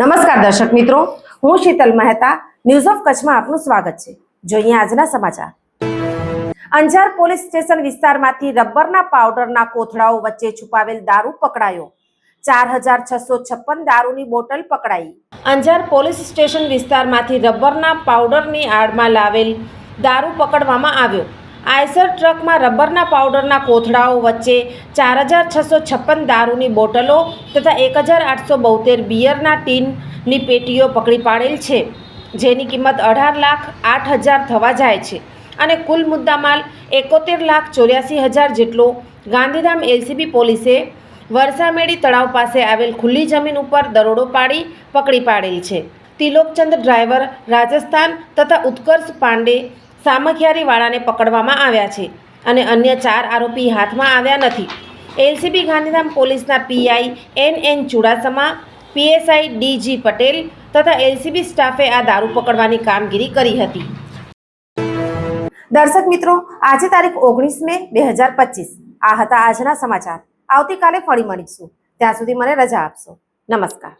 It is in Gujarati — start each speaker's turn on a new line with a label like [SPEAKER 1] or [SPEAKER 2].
[SPEAKER 1] નમસ્કાર દર્શક મિત્રો, હું શીતલ મહેતા ન્યૂઝ ઓફ કચ્છમાં આપનું સ્વાગત છે. જોઈએ આજના સમાચાર. અંજાર પોલીસ સ્ટેશન વિસ્તારમાંથી રબરના પાવડરના કોથળાઓ વચ્ચે છુપાવેલ દારૂ પકડાયો. ચાર હજાર છસો છપ્પન દારૂની બોટલ પકડાઈ. અંજાર પોલીસ સ્ટેશન વિસ્તારમાંથી રબરના પાવડરની આડમાં લાવેલ દારૂ પકડવામાં આવ્યો. આઈસર ટ્રકમાં રબરના પાવડરના કોથળાઓ વચ્ચે ચાર હજાર છસો છપ્પન દારૂની બોટલો તથા એક હજાર આઠસો બોતેર બિયરના ટીનની પેટીઓ પકડી પાડેલ છે, જેની કિંમત અઢાર લાખ આઠ હજાર થવા જાય છે અને કુલ મુદ્દામાલ એકોતેર લાખ ચોર્યાસી હજાર જેટલો ગાંધીધામ એલસીબી પોલીસે વરસામેડી તળાવ પાસે આવેલ ખુલ્લી જમીન ઉપર દરોડો પાડી પકડી પાડેલ છે. તિલોકચંદ ડ્રાઈવર રાજસ્થાન તથા ઉત્કર્ષ પાંડે સામખિયારીવાળાને પકડવામાં આવ્યા છે અને અન્ય ચાર આરોપી હાથમાં આવ્યા નથી. એલસીબી ગાંધીધામ પોલીસના PI N N Chudasama, PSI DG Patel તથા એલસીબી સ્ટાફે આ દારૂ પકડવાની કામગીરી કરી હતી. દર્શક મિત્રો, આજે તારીખ ઓગણીસ મે બે હજાર પચીસ. આ હતા આજના સમાચાર. આવતીકાલે ફરી મળીશું. ત્યાં સુધી મને રજા આપશો. નમસ્કાર.